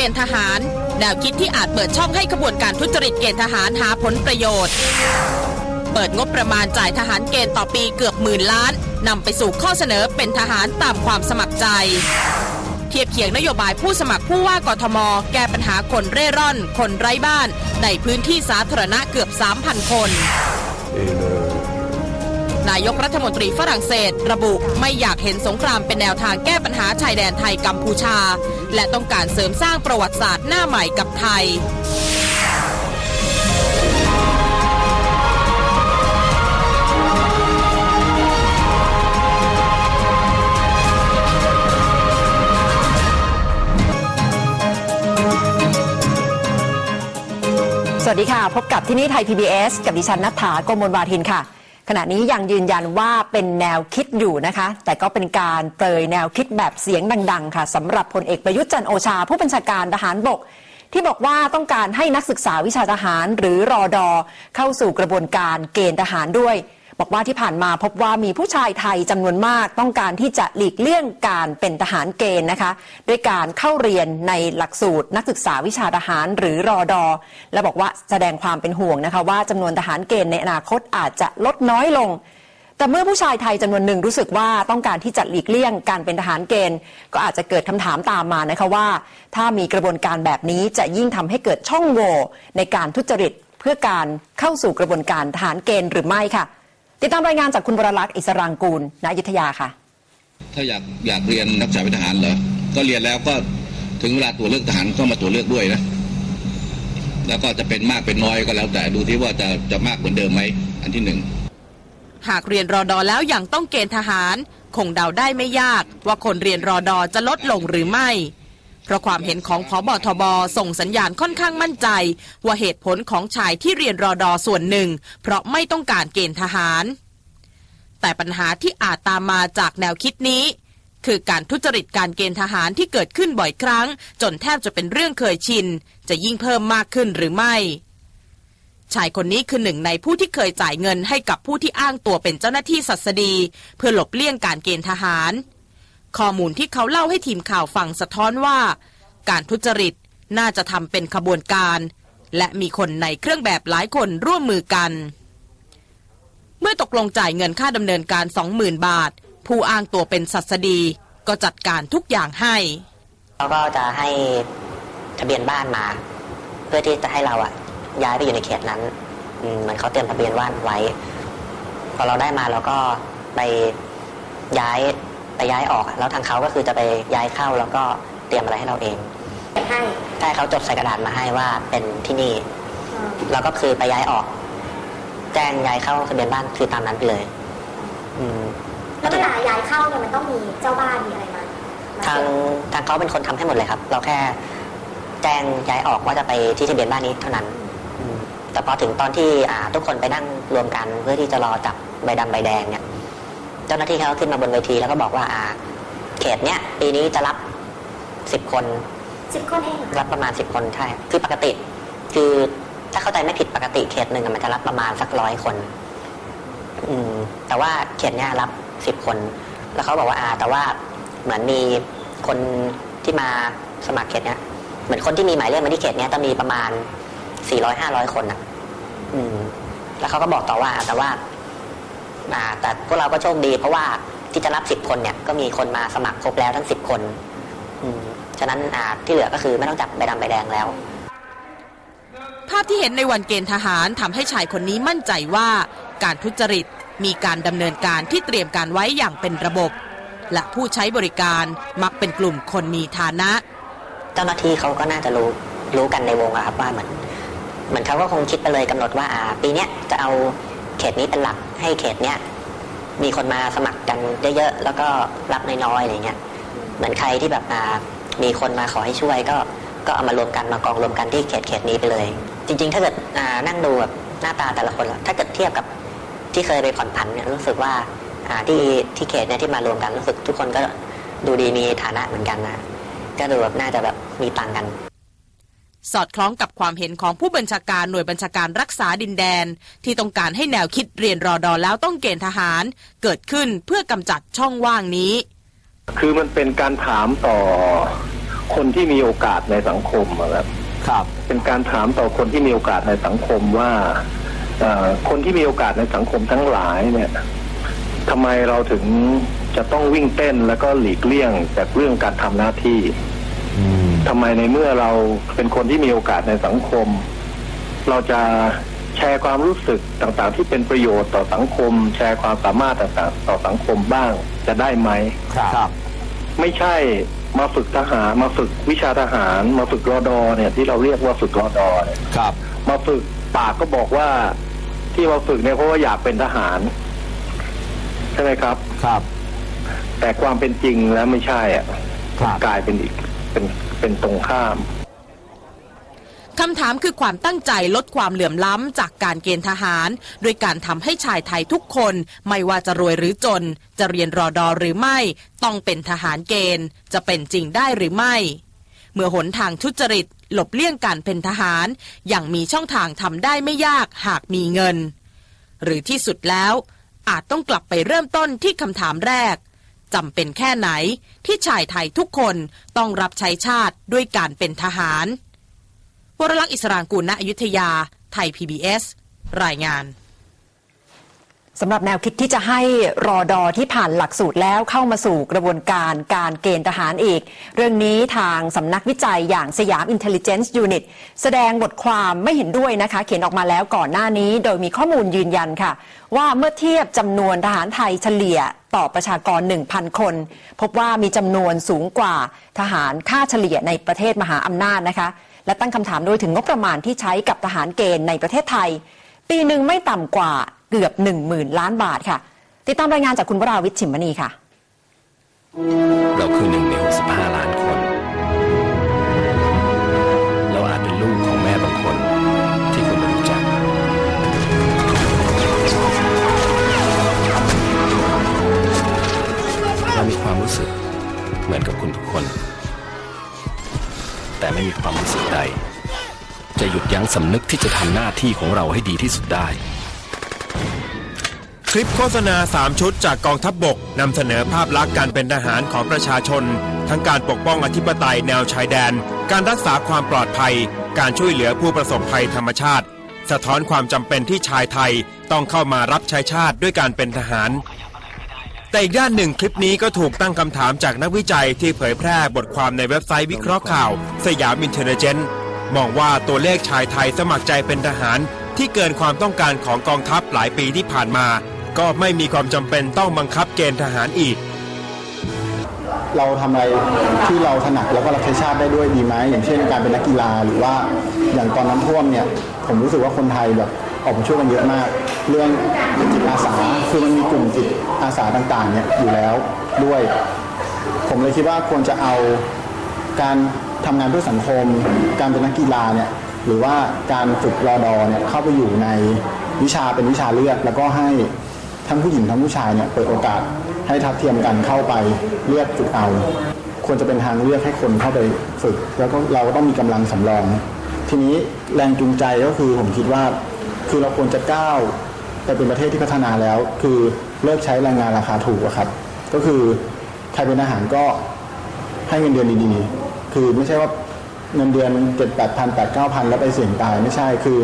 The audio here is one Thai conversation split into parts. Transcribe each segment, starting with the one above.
กณฑ์ทหาร แนวคิดที่อาจเปิดช่องให้ขบวนการทุจริตเกณฑ์ทหารหาผลประโยชน์ เปิดงบประมาณจ่ายทหารเกณฑ์ต่อปีเกือบหมื่นล้านนำไปสู่ข้อเสนอเป็นทหารตามความสมัครใจ เทียบเคียงนโยบายผู้สมัครผู้ว่ากทม แก้ปัญหาคนเร่ร่อน คนไร้บ้าน ในพื้นที่สาธารณะเกือบ 3,000 คน นายกรัฐมนตรีฝรั่งเศส ระบุไม่อยากเห็นสงครามเป็นแนวทางแก้ปัญหาชายแดนไทยกัมพูชา และต้องการเสริมสร้างประวัติศาสตร์หน้าใหม่กับไทยสวัสดีค่ะ พบกับที่นี่ไทย PBS กับดิฉันนัทธาโกมลวาทินค่ะ ขณะนี้ยังยืนยันว่าเป็นแนวคิดอยู่นะคะ แต่ก็เป็นการเปรยแนวคิดแบบเสียงดัง ๆ ค่ะสำหรับพลเอกประยุทธ์จันโอชา ผู้บัญชาการทหารบก ที่บอกว่าต้องการให้นักศึกษาวิชาทหารหรือรอดอเข้าสู่กระบวนการเกณฑ์ทหารด้วย บอกว่าที่ผ่านมาพบว่ามีผู้ชายไทยจำนวนมากต้องการที่จะหลีกเลี่ยงการเป็นทหารเกณฑ์นะคะ ด้วยการเข้าเรียนในหลักสูตรนักศึกษาวิชาทหารหรือรอดอ และบอกว่าแสดงความเป็นห่วงนะคะว่าจำนวนทหารเกณฑ์ในอนาคตอาจจะลดน้อยลง แต่เมื่อผู้ชายไทยจำนวนหนึ่งรู้สึกว่าต้องการที่จะหลีกเลี่ยงการเป็นทหารเกณฑ์ ก็อาจจะเกิดคำถามตามมานะคะว่า ถ้ามีกระบวนการแบบนี้จะยิ่งทำให้เกิดช่องโหว่ในการทุจริตเพื่อการเข้าสู่กระบวนการทหารเกณฑ์หรือไม่ค่ะ ติดตามรายงานจากคุณวรลักษณ์อิสรางกูลณอยุธยาค่ะ ถ้าอยากอยากเรียนนักศึกษาเป็นทหารเหรอ ก็เรียนแล้วก็ถึงเวลาตัวเลือกทหารก็มาตัวเลือกด้วยนะ แล้วก็จะเป็นมากเป็นน้อยก็แล้วแต่ดูที่ว่าจะจะมากเหมือนเดิมไหมอันที่หนึ่งหากเรียนรอดอแล้วยังต้องเกณฑ์ทหาร คงเดาได้ไม่ยาก ว่าคนเรียนรอดอจะลดลงหรือไม่ เพราะความเห็นของพอบอทบส่งสัญญาณค่อนข้างมั่นใจ ว่าเหตุผลของชายที่เรียนรอดอส่วนหนึ่ง เพราะไม่ต้องการเกณฑ์ทหาร แต่ปัญหาที่อาจตามมาจากแนวคิดนี้ คือการทุจริตการเกณฑ์ทหารที่เกิดขึ้นบ่อยครั้ง จนแทบจะเป็นเรื่องเคยชิน จะยิ่งเพิ่มมากขึ้นหรือไม่ชายคนนี้คือหนึ่งในผู้ที่เคยจ่ายเงินให้กับผู้ที่อ้างตัวเป็นเจ้าหน้าที่ศัสดี เพื่อหลบเลี่ยงการเกณฑ์ทหาร ข้อมูลที่เขาเล่าให้ทีมข่าวฟังสะท้อนว่า การทุจริตน่าจะทำเป็นขบวนการ และมีคนในเครื่องแบบหลายคนร่วมมือกัน เมื่อตกลงจ่ายเงินค่าดำเนินการ 20,000 บาท ผู้อ้างตัวเป็นศัสดีก็จัดการทุกอย่างให้เขาก็จะให้ทะเบียนบ้านมา เพื่อที่จะให้เราอะย้ายไปอยู่ในเขตนั้นมเหมือนเขาเตรียมทะเบียนบ้านไว้ พอเราได้มาเราก็ไปย้าย ไปย้ายออกอะแล้วทางเขาก็คือจะไปย้ายเข้าแล้วก็เตรียมอะไรให้เราเองให้ใช่เขาจดใส่กระดาษมาให้ว่าเป็นที่นี่เราก็คือไปย้ายออก แจ้งย้ายเข้าทะเบียนบ้านคือตามนั้นไปเลย อืมแล้วเวลาย้ายเข้าเนี่ยมันต้องมีเจ้าบ้านมีอะไรมามาทางทางเขาเป็นคนทำให้หมดเลยครับ เราแค่แจ้งย้ายออกว่าจะไปที่ทะเบียนบ้านนี้เท่านั้นอืมแต่พอถึงตอนที่อ่าทุกคนไปนั่งรวมกันเพื่อที่จะรอจับใบดำใบแดงเนี่ย เจ้าหน้าที่เขาขึ้นมาบนเวทีแล้วก็บอกว่าอ่าเขตเนี้ยปีนี้จะรับสิบคนสิบคนเองเหรอรับประมาณสิบคนใช่คือปกติ คือถ้าเข้าใจไม่ผิดปกติเขตหนึ่งอะมันจะรับประมาณสักร้อยคน อืม แต่ว่าเขตเนี้ยรับสิบคน แล้วเขาบอกว่าอ่า แต่ว่าเหมือนมีคนที่มาสมัครเขตเนี้ยเหมือนคนที่มีหมายเลขมาที่เขตเนี้ยจะมีประมาณสี่ร้อยห้าร้อยคนอะ อืม แล้วเขาก็บอกต่อว่า แต่ว่าอ่า แต่พวกเราก็โชคดี เพราะว่าที่จะรับสิบคนเนี่ยก็มีคนมาสมัครครบแล้วทั้งสิบคนอืมฉะนั้นอ่าที่เหลือก็คือไม่ต้องจับใบดำใบแดงแล้ว ภาพที่เห็นในวันเกณฑ์ทหารทำให้ชายคนนี้มั่นใจว่าการทุจริตมีการดำเนินการที่เตรียมการไว้อย่างเป็นระบบ และผู้ใช้บริการมักเป็นกลุ่มคนมีฐานะ เจ้าหน้าที่เขาก็น่าจะรู้รู้กันในวงอะครับว่าเหมือนเหมือนเขาก็คงคิดไปเลยกำหนดว่าอ่าปีเนี้ยจะเอา เขตนี้เป็นหลักให้เขตเนี้ยมีคนมาสมัครกันเยอะๆแล้วก็รับน้อยๆอะไรเงี้ยเหมือนใครที่แบบอ่ามีคนมาขอให้ช่วยก็ก็เอามารวมกันมากองรวมกันที่เขตเขตนี้ไปเลย จริง ๆ ถ้าเกิดนั่งดูแบบหน้าตาแต่ละคนถ้าเกิดเทียบกับที่เคยไปผ่อนผันเนี่ยรู้สึกว่าที่ที่เขตเนี่ยที่มารวมกันรู้สึกทุกคนก็ดูดีมีฐานะเหมือนกันนะก็ดูแบบน่าจะแบบมีตังกัน สอดคล้องกับความเห็นของผู้บัญชาการหน่วยบัญชาการรักษาดินแดน ที่ต้องการให้แนวคิดเรียนรอดอแล้วต้องเกณฑ์ทหาร เกิดขึ้นเพื่อกำจัดช่องว่างนี้ คือมันเป็นการถามต่อคนที่มีโอกาสในสังคมอะครับครับ เป็นการถามต่อคนที่มีโอกาสในสังคมว่าเอ่อคนที่มีโอกาสในสังคมทั้งหลายเนี่ยทำไมเราถึงจะต้องวิ่งเต้นแล้วก็หลีกเลี่ยงจากเรื่องการทำหน้าที่อืม ทำไมในเมื่อเราเป็นคนที่มีโอกาสในสังคม เราจะแชร์ความรู้สึกต่างๆ ที่เป็นประโยชน์ต่อสังคม แชร์ความสามารถต่างๆ ต่อสังคมบ้างจะได้ไหมครับ ไม่ใช่มาฝึกทหารมาฝึกวิชาทหาร มาฝึกรอดอเนี่ยที่เราเรียกว่าฝึกรอดอเนี่ยครับ มาฝึกปากก็บอกว่าที่มาฝึกเนี่ยเพราะว่าอยากเป็นทหาร ใช่ไหมครับครับ แต่ความเป็นจริงแล้วไม่ใช่อะครับกลายเป็นอีกเป็น เป็นตรงข้ามคำถามคือความตั้งใจลดความเหลื่อมล้ำจากการเกณฑ์ทหาร โดยการทำให้ชายไทยทุกคน ไม่ว่าจะรวยหรือจน จะเรียนรอดอหรือไม่ ต้องเป็นทหารเกณฑ์ จะเป็นจริงได้หรือไม่ เมื่อหนทางทุจริต หลบเลี่ยงการเป็นทหารอย่างมีช่องทางทำได้ไม่ยากหากมีเงิน หรือที่สุดแล้ว อาจต้องกลับไปเริ่มต้นที่คำถามแรก จำเป็นแค่ไหน ที่ชายไทยทุกคนต้องรับใช้ชาติด้วยการเป็นทหารวรลักษณ์อิสรางกูลณอยุธยา ไทย PBS รายงาน สำหรับแนวคิดที่จะให้รอดอที่ผ่านหลักสูตรแล้วเข้ามาสู่กระบวนการการเกณฑ์ทหารอีก เรื่องนี้ทางสำนักวิจัยอย่างสยาม Intelligence Unit แสดงบทความไม่เห็นด้วยนะคะ เขียนออกมาแล้วก่อนหน้านี้ โดยมีข้อมูลยืนยันค่ะ ว่าเมื่อเทียบจำนวนทหารไทยเฉลี่ยต่อประชากร 1,000 คน พบว่ามีจำนวนสูงกว่าทหารค่าเฉลี่ยในประเทศมหาอำนาจนะคะ และตั้งคำถามโดยถึงงบประมาณที่ใช้กับทหารเกณฑ์ในประเทศไทย ปีหนึ่งไม่ต่ำกว่า เกือบ 1 0,000 ล้านบาทค่ะ ติดตามรายงานจากคุณวราวิทย์ชิมมณีค่ะ เราคือหนึ่งใน 65 ล้านคน เราอาจเป็นลูกของแม่บางคน ที่คุณไม่รู้จัก เรามีความรู้สึกเหมือนกับคุณทุกคน แต่ไม่มีความรู้สึกใด จะหยุดยั้งสำนึกที่จะทำหน้าที่ของเราให้ดีที่สุดได้ คลิปโฆษณา 3 ชุดจากกองทัพบบกนำเสนอภาพลักษณ์การเป็นทหารของประชาชน ทั้งการปกป้องอธิปไตยแนวชายแดน การรักษาความปลอดภัย การช่วยเหลือผู้ประสบภัยธรรมชาติ สะท้อนความจำเป็นที่ชายไทยต้องเข้ามารับใช้ชาติด้วยการเป็นทหาร แต่อีกด้านหนึ่งคลิปนี้ก็ถูกตั้งคำถามจากนักวิจัยที่เผยแพร่บทความในเว็บไซต์วิเคราะห์ข่าว สยามอินเทลเจนมองว่าตัวเลขชายไทยสมัครใจเป็นทหารที่เกินความต้องการของกองทัพหลายปีที่ผ่านมา ก็ไม่มีความจำเป็นต้องบังคับเกณฑ์ทหารอีก เราทำอะไรที่เราถนัดแล้วก็รับใช้ชาติได้ด้วยดีไหมอย่างเช่นการเป็นนักกีฬาหรือว่าอย่างตอนน้ำท่วมเนี่ย ผมรู้สึกว่าคนไทยแบบออกมาช่วยกันเยอะมาก เรื่องจิตอาสาคือมันมีกลุ่มจิตอาสาต่างๆเนี่ยอยู่แล้วด้วย ผมเลยคิดว่าควรจะเอาการทำงานเพื่อสังคม การเป็นนักกีฬาเนี่ยหรือว่าการฝึกรอดอเนี่ยเข้าไปอยู่ในวิชาเป็นวิชาเลือกแล้วก็ให้ ทั้งผู้หญิงทั้งผู้ชายเนี่ยเปิดโอกาสให้ทัดเทียมกันเข้าไปเลือกฝึกเอา ควรจะเป็นทางเลือกให้คนเข้าไปฝึก แล้วก็เราก็ต้องมีกำลังสำรอง ทีนี้แรงจูงใจก็คือผมคิดว่า คือเราควรจะก้าวไปเป็นประเทศที่พัฒนาแล้ว คือเลิกใช้แรงงานราคาถูกอะครับ ก็คือใครเป็นอาหารก็ให้เงินเดือนดีๆ คือไม่ใช่ว่าเงินเดือนเจ็ดแปดพันแปดเก้าพันแล้วไปเสี่ยงตายไม่ใช่คือ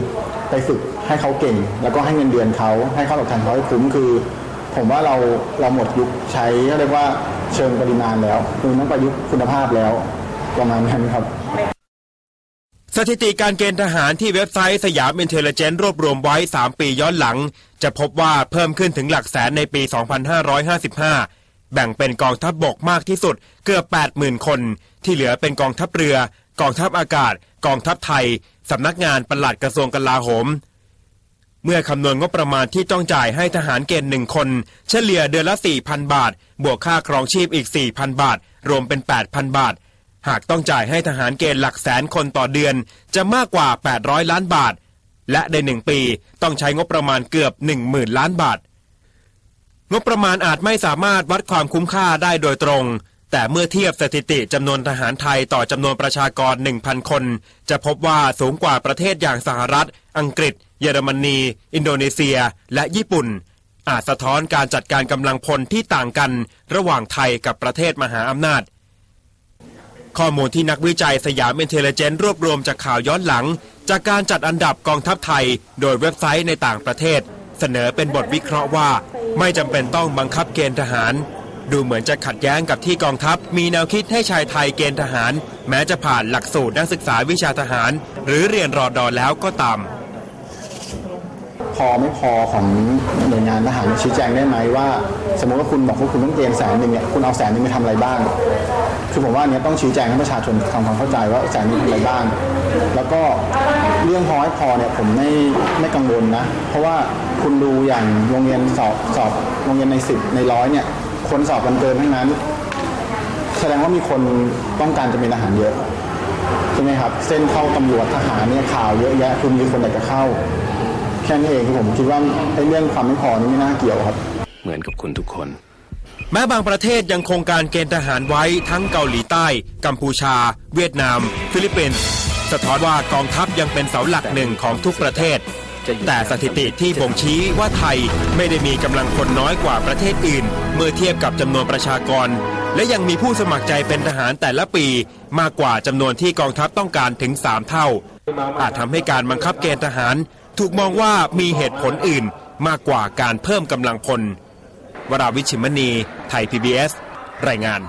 ไปฝึกให้เขาเก่ง แล้วก็ให้เงินเดือนเขาให้ค่าตอบแทนเขาให้คุ้มคือ ผมว่าเราเราหมดยุคใช้เรียกว่าเชิงปริมาณแล้วคือต้องประยุกต์คุณภาพแล้วประมาณนั้นครับสถิติการเกณฑ์ทหารที่เว็บไซต์สยามอินเทลเจนรวบรวมไว้ 3 ปีย้อนหลัง จะพบว่าเพิ่มขึ้นถึงหลักแสนในปี 2555 แบ่งเป็นกองทัพบบกมากที่สุดเกือบ 80,000 คน ที่เหลือเป็นกองทัพเรือ กองทัพอากาศ กองทัพไทย สำนักงานปลัดกระทรวงกลาโหม เมื่อคำนวณงบประมาณที่ต้องจ่ายให้ทหารเกณฑ์หนึ่งคน เฉลี่ยเดือนละ 4,000 บาท บวกค่าครองชีพอีก 4,000 บาท รวมเป็น 8,000 บาท หากต้องจ่ายให้ทหารเกณฑ์หลักแสนคนต่อเดือน จะมากกว่า 800 ล้านบาท และในหนึ่งปีต้องใช้งบประมาณเกือบ 10,000 ล้านบาท งบประมาณอาจไม่สามารถวัดความคุ้มค่าได้โดยตรง แต่เมื่อเทียบสถิติจำนวนทหารไทยต่อจำนวนประชากร 1,000 คน จะพบว่าสูงกว่าประเทศอย่างสหรัฐ อังกฤษ เยอรมนี อินโดนีเซีย และญี่ปุ่น อาจสะท้อนการจัดการกำลังพลที่ต่างกัน ระหว่างไทยกับประเทศมหาอำนาจ ข้อมูลที่นักวิจัยสยามเอนเทลเจนรวบรวมจากข่าวย้อนหลัง จากการจัดอันดับกองทัพไทย โดยเว็บไซต์ในต่างประเทศ เสนอเป็นบทวิเคราะห์ว่า ไม่จำเป็นต้องบังคับเกณฑ์ทหาร ดูเหมือนจะขัดแย้งกับที่กองทัพ มีแนวคิดให้ชายไทยเกณฑ์ทหาร แม้จะผ่านหลักสูตรนักศึกษาวิชาทหาร หรือเรียนรอดอแล้วก็ตามพอไม่พอของหน่วยงานทหารชี้แจงได้ไหมว่า สมมติว่าคุณบอกว่าคุณต้องเกณฑ์แสนหนึ่งเนี่ยคุณเอาแสนหนึ่งไปทำอะไรบ้าง คือผมว่าเนี้ยต้องชี้แจงให้ประชาชนทำความเข้าใจว่าแสนหนึ่งทำอะไรบ้าง แล้วก็เรื่องพอให้พอเนี่ยผมไม่ไม่กังวลนะ เพราะว่าคุณดูอย่างโรงเรียนสอบสอบโรงเรียนในสิบในร้อยเนี่ย คนสอบกันเกินทั้งนั้น แสดงว่ามีคนต้องการจะเป็นทหารเยอะใช่ไหมครับ เส้นเข้าตำรวจทหารเนี่ยข่าวเยอะแยะคุณมีคนอยากจะเข้า แค่นี้เองคือผมคิดว่าไอ้เรื่องความไม่พอนี่ไม่น่าเกี่ยวครับ เหมือนกับคุณทุกคน แม้บางประเทศยังคงการเกณฑ์ทหารไว้ทั้งเกาหลีใต้ กัมพูชา เวียดนาม ฟิลิปปินส์สะท้อนว่ากองทัพยังเป็นเสาหลักหนึ่งของทุกประเทศ แต่สถิติที่บ่งชี้ว่าไทยไม่ได้มีกำลังคนน้อยกว่าประเทศอื่น เมื่อเทียบกับจำนวนประชากร และยังมีผู้สมัครใจเป็นทหารแต่ละปีมากกว่าจำนวนที่กองทัพต้องการถึง 3 เท่า อาจทำให้การบังคับเกณฑ์ทหาร ถูกมองว่ามีเหตุผลอื่นมากกว่าการเพิ่มกำลังพลวราวิชิมณี ไทย PBS รายงาน